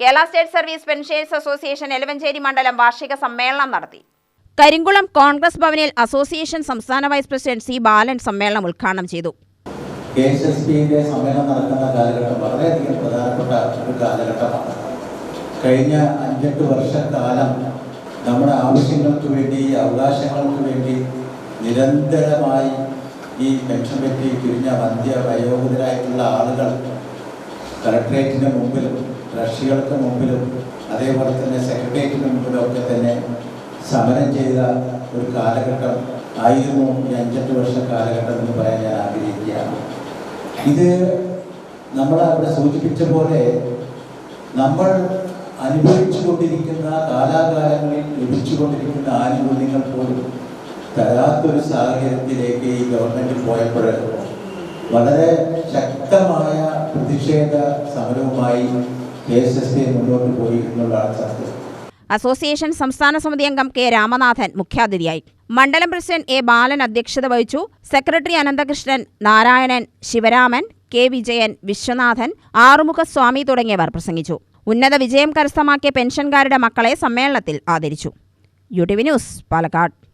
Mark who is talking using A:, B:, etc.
A: Kerala state service pensioners association Elavanchery മണ്ഡലം വാർഷിക സമ്മേളനം നടത്തി. കരിങ്കുളം കോൺഗ്രസ് ഭവനിൽ അസോസിയേഷൻ സംസ്ഥാന വൈസ് പ്രസിഡന്റ് സി ബാലൻ സമ്മേളനം ഉദ്ഘാടനം ചെയ്തു.
B: കെ എസ് എസ് പിയുടെ സമ്മേളനം നടക്കുന്ന കാലഘട്ടം വളരെയധികം പ്രധാനപ്പെട്ട ഒരു കാലഘട്ടമാണ്. കഴിഞ്ഞ അഞ്ചെട്ട് വർഷക്കാലം നമ്മുടെ ആവശ്യങ്ങൾക്ക് വേണ്ടി അവകാശങ്ങൾക്ക് വേണ്ടി നിരന്തരമായി ഈ പെൻഷൻ പറ്റി തിരിഞ്ഞ മധ്യ വയോധികരായിട്ടുള്ള ആളുകൾ കളക്ട്രേറ്റിന്റെ മുമ്പിലും ട്രഷികൾക്ക് മുമ്പിലും അതേപോലെ തന്നെ സെക്രട്ടേറിയറ്റിന് മുമ്പിലും ഒക്കെ തന്നെ സമരം ചെയ്ത ഒരു കാലഘട്ടം ആയിരുന്നു ഈ അഞ്ചെട്ട് വർഷ കാലഘട്ടം എന്ന് പറയാൻ ഞാൻ ആഗ്രഹിക്കുകയാണ്. ഇത് നമ്മൾ അവിടെ സൂചിപ്പിച്ച പോലെ നമ്മൾ അനുഭവിച്ചുകൊണ്ടിരിക്കുന്ന കാലാകാലങ്ങളിൽ ലഭിച്ചുകൊണ്ടിരിക്കുന്ന ആനുകൂല്യങ്ങൾ പോലും തരാത്തൊരു സാഹചര്യത്തിലേക്ക് ഈ ഗവൺമെന്റ് പോയപ്പോൾ വളരെ ശക്തമായ പ്രതിഷേധ സമരവുമായി
A: അസോസിയേഷൻ സംസ്ഥാന സമിതി അംഗം കെ രാമനാഥൻ മുഖ്യാതിഥിയായി. മണ്ഡലം പ്രസിഡന്റ് എ ബാലൻ അധ്യക്ഷത വഹിച്ചു. സെക്രട്ടറി അനന്തകൃഷ്ണൻ നാരായണൻ ശിവരാമൻ കെ വിജയൻ വിശ്വനാഥൻ ആറുമുഖസ്വാമി തുടങ്ങിയവർ പ്രസംഗിച്ചു. ഉന്നത വിജയം കരസ്ഥമാക്കിയ പെൻഷൻകാരുടെ മക്കളെ സമ്മേളനത്തിൽ ആദരിച്ചു. U T V news Palakkad.